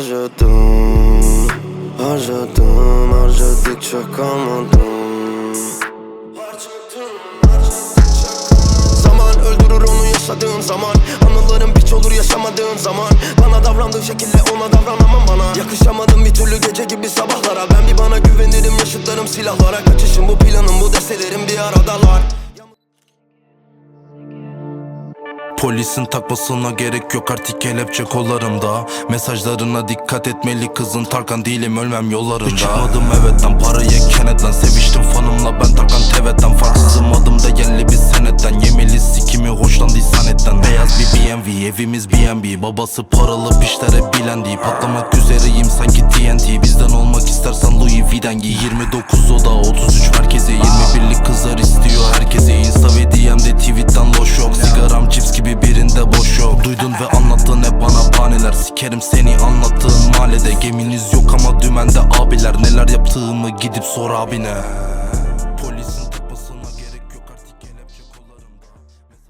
Harcadım Harcadım Harcadıkça kalmadım. Zaman öldürür onu yaşadığın zaman. Anıların piç olur yaşamadığın zaman. Bana davrandığın şekilde ona davranamam bana. Yakışamadım bir türlü gece gibi sabahlara. Ben bir bana güvenirim yaşıtlarım silahlara. Kaçışım bu planım bu deselerim bir aradalar Polisin takmasına gerek yok artık kelepçe kollarımda. Mesajlarına dikkat etmeli kızın Tarkan değilim ölmem yollarında. Çıkmadım evetten parayı kenetten Seviştim fanımla ben Tarkan tevetten. Farksızım adımda yerli bir senetten Yemeli sikimi hoşlandıysan etten. Beyaz bir BMW evimiz B&B Babası paralı pişlere bilendi. Patlamak üzereyim sanki TNT Bizden olmak istersen Louis Vuitton giy 29 oda 33 Duydun ve anlattın hep bana bahaneler. Sikerim seni anlattığın mahallede. Geminiz yok ama dümende abiler. Neler yaptığımı gidip sor abine